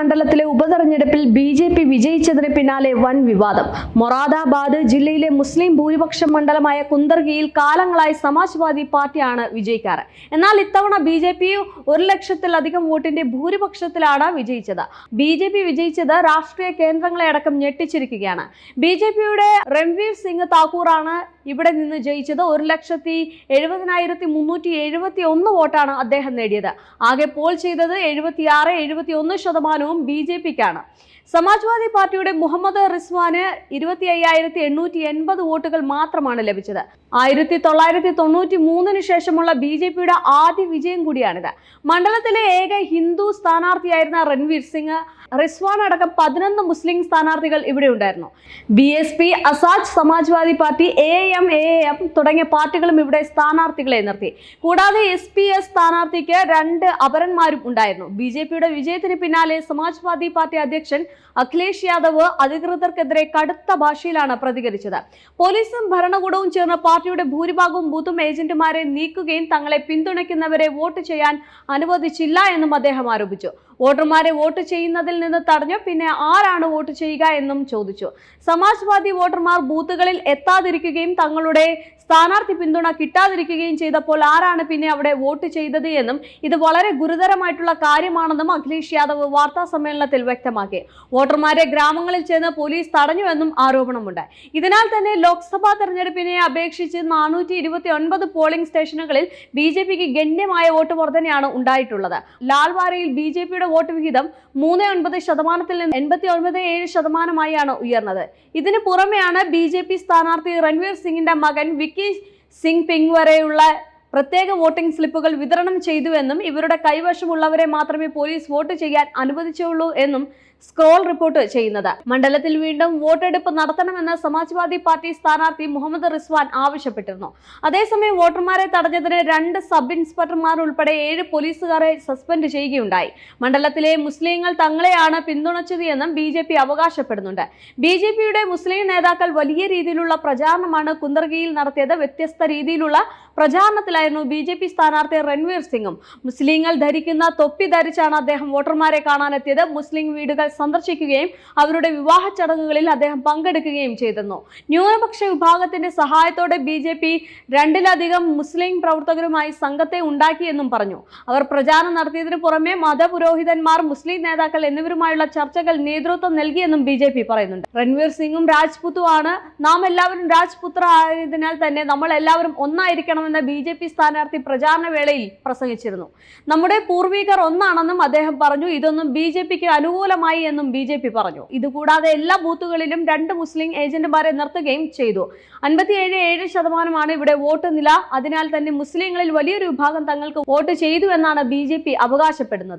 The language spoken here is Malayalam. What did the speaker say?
മണ്ഡലത്തിലെ ഉപതെരഞ്ഞെടുപ്പിൽ ബി ജെ പി വിജയിച്ചതിന് പിന്നാലെ വൻ വിവാദം. മൊറാദാബാദ് ജില്ലയിലെ മുസ്ലിം ഭൂരിപക്ഷ മണ്ഡലമായ കുന്ദർഗിയിൽ കാലങ്ങളായി സമാജ്വാദി പാർട്ടിയാണ് വിജയിക്കാറ്. എന്നാൽ ഇത്തവണ ബി ജെ പി ഒരു ലക്ഷത്തിലധികം വോട്ടിന്റെ ഭൂരിപക്ഷത്തിലാണ് വിജയിച്ചത്. ബി ജെ പി വിജയിച്ചത് രാഷ്ട്രീയ കേന്ദ്രങ്ങളെ അടക്കം ഞെട്ടിച്ചിരിക്കുകയാണ്. ബി ജെ പിയുടെ രൺവീർ സിംഗ് താക്കൂറാണ് ഇവിടെ നിന്ന് ജയിച്ചത് ഒരു ലക്ഷത്തി എഴുപതിനായിരത്തി മുന്നൂറ്റി എഴുപത്തി ഒന്ന് വോട്ടാണ് അദ്ദേഹം നേടിയത്. ആകെ പോൾ ചെയ്തത് എഴുപത്തിയാറ് എഴുപത്തി ഒന്ന് ശതമാനവും ബി ജെ പിക്കാണ്. സമാജ്വാദി പാർട്ടിയുടെ മുഹമ്മദ് റിസ്വാന് ഇരുപത്തി അയ്യായിരത്തി എണ്ണൂറ്റി എൺപത് വോട്ടുകൾ മാത്രമാണ് ലഭിച്ചത്. ആയിരത്തി തൊള്ളായിരത്തി തൊണ്ണൂറ്റി മൂന്നിന് ശേഷമുള്ള ബി ജെ പിയുടെ ആദ്യ വിജയം കൂടിയാണിത്. മണ്ഡലത്തിലെ ഏക ഹിന്ദു സ്ഥാനാർത്ഥിയായിരുന്ന രൺവീർ സിംഗ് റിസ്വാൻ അടക്കം പതിനൊന്ന് മുസ്ലിം സ്ഥാനാർത്ഥികൾ ഇവിടെ ഉണ്ടായിരുന്നു. B S P അസാജ് Samajwadi party A M A M തുടങ്ങിയ പാർട്ടികളും ഇവിടെ സ്ഥാനാർത്ഥികളെ നിർത്തി. കൂടാതെ എസ് പി എസ് സ്ഥാനാർത്ഥിക്ക് രണ്ട് അപരന്മാരും ഉണ്ടായിരുന്നു. ബി ജെ പിയുടെ വിജയത്തിന് പിന്നാലെ സമാജ്വാദി പാർട്ടി അധ്യക്ഷൻ അഖിലേഷ് യാദവ് അധികൃതർക്കെതിരെ കടുത്ത ഭാഷയിലാണ് പ്രതികരിച്ചത്. പോലീസും ഭരണകൂടവും ചേർന്ന് പാർട്ടിയുടെ ഭൂരിഭാഗവും ബൂത്തും ഏജന്റുമാരെ നീക്കുകയും തങ്ങളെ പിന്തുണയ്ക്കുന്നവരെ വോട്ട് ചെയ്യാൻ അനുവദിച്ചില്ല എന്നും അദ്ദേഹം ആരോപിച്ചു. വോട്ടർമാരെ വോട്ട് ചെയ്യുന്നതിൽ നിന്ന് തടഞ്ഞു പിന്നെ ആരാണ് വോട്ട് ചെയ്യുക എന്നും ചോദിച്ചു. സമാജ്വാദി വോട്ടർമാർ ബൂത്തുകളിൽ എത്താതിരിക്കുകയും തങ്ങളുടെ സ്ഥാനാർത്ഥി പിന്തുണ കിട്ടാതിരിക്കുകയും ചെയ്തപ്പോൾ ആരാണ് പിന്നെ അവിടെ വോട്ട് ചെയ്തത് എന്നും ഇത് വളരെ ഗുരുതരമായിട്ടുള്ള കാര്യമാണെന്നും അഖിലേഷ് യാദവ് വാർത്താ സമ്മേളനത്തിൽ വ്യക്തമാക്കി. വോട്ടർമാരെ ഗ്രാമങ്ങളിൽ ചെന്ന് പോലീസ് തടഞ്ഞുവെന്നും ആരോപണമുണ്ട്. ഇതിനാൽ തന്നെ ലോക്സഭാ തെരഞ്ഞെടുപ്പിനെ അപേക്ഷിച്ച് നാനൂറ്റി ഇരുപത്തി ഒൻപത് പോളിംഗ് സ്റ്റേഷനുകളിൽ ബി ജെ പിക്ക് ഗണ്യമായ വോട്ട് വർധനയാണ് ഉണ്ടായിട്ടുള്ളത്. ലാൽവാരയിൽ ബി ജെ പിയുടെ വോട്ട് വിഹിതം മൂന്ന് ഒൻപത് ശതമാനത്തിൽ നിന്ന് എൺപത്തി ഒൻപത് ഏഴ് ശതമാനമായാണ് ഉയർന്നത്. ഇതിനു പുറമെയാണ് ബി ജെ പി സ്ഥാനാർത്ഥി രൺവീർ സിംഗിന്റെ മകൻ വിക്കി സിംഗ് പിങ് വരെയുള്ള പ്രത്യേക വോട്ടിംഗ് സ്ലിപ്പുകൾ വിതരണം ചെയ്തുവെന്നും ഇവരുടെ കൈവശമുള്ളവരെ മാത്രമേ പോലീസ് വോട്ട് ചെയ്യാൻ അനുവദിച്ചുള്ളൂ എന്നും സ്ക്രോൾ റിപ്പോർട്ട് ചെയ്യുന്നത്. മണ്ഡലത്തിൽ വീണ്ടും വോട്ടെടുപ്പ് നടത്തണമെന്ന് സമാജ്വാദി പാർട്ടി സ്ഥാനാർത്ഥി മുഹമ്മദ് റിസ്വാൻ ആവശ്യപ്പെട്ടിരുന്നു. അതേസമയം വോട്ടർമാരെ തടഞ്ഞതിന് രണ്ട് സബ് ഇൻസ്പെക്ടർമാർ ഉൾപ്പെടെ ഏഴ് പോലീസുകാരെ സസ്പെൻഡ് ചെയ്യുകയുണ്ടായി. മണ്ഡലത്തിലെ മുസ്ലിങ്ങൾ തങ്ങളെയാണ് പിന്തുണച്ചത് എന്നും ബി ജെ പി അവകാശപ്പെടുന്നുണ്ട്. ബി ജെ പിയുടെ മുസ്ലിം നേതാക്കൾ വലിയ രീതിയിലുള്ള പ്രചാരണമാണ് കുന്ദർഗിയിൽ നടത്തിയത്. വ്യത്യസ്ത രീതിയിലുള്ള പ്രചാരണത്തിലായിരുന്നു ബി ജെ പി സ്ഥാനാർത്ഥി രൺവീർ സിംഗും. മുസ്ലിങ്ങൾ ധരിക്കുന്ന തൊപ്പി ധരിച്ചാണ് അദ്ദേഹം വോട്ടർമാരെ കാണാനെത്തിയത്. മുസ്ലിം വീടുകൾ സന്ദർശിക്കുകയും അവരുടെ വിവാഹ ചടങ്ങുകളിൽ അദ്ദേഹം പങ്കെടുക്കുകയും ചെയ്തിരുന്നു. ന്യൂനപക്ഷ വിഭാഗത്തിന്റെ സഹായത്തോടെ ബി ജെ പി രണ്ടിലധികം മുസ്ലിം പ്രവർത്തകരുമായി സംഘത്തെ ഉണ്ടാക്കിയെന്നും പറഞ്ഞു. അവർ പ്രചാരണം നടത്തിയതിനു പുറമെ മതപുരോഹിതന്മാർ മുസ്ലിം നേതാക്കൾ എന്നിവരുമായുള്ള ചർച്ചകൾ നേതൃത്വം നൽകിയെന്നും ബി ജെ പി പറയുന്നുണ്ട്. രൺവീർ സിംഗും രാജ്പുത്തുമാണ് നാം എല്ലാവരും രാജ്പുത്ര ആയതിനാൽ തന്നെ നമ്മൾ എല്ലാവരും ഒന്നായിരിക്കണമെന്ന് ബി ജെ പി സ്ഥാനാർത്ഥി പ്രചാരണ വേളയിൽ പ്രസംഗിച്ചിരുന്നു. നമ്മുടെ പൂർവികർ ഒന്നാണെന്നും അദ്ദേഹം പറഞ്ഞു. ഇതൊന്നും ബി ജെ പിക്ക് അനുകൂലമായി എന്നും ബി ജെ പി പറഞ്ഞു. ഇതുകൂടാതെ എല്ലാ ബൂത്തുകളിലും രണ്ട് മുസ്ലിം ഏജന്റുമാരെ നിർത്തുകയും ചെയ്തു. അൻപത്തിയേഴ് ഏഴ് ശതമാനമാണ് ഇവിടെ വോട്ട് നില. അതിനാൽ തന്നെ മുസ്ലിങ്ങളിൽ വലിയൊരു വിഭാഗം തങ്ങൾക്ക് വോട്ട് ചെയ്തു എന്നാണ് ബി അവകാശപ്പെടുന്നത്.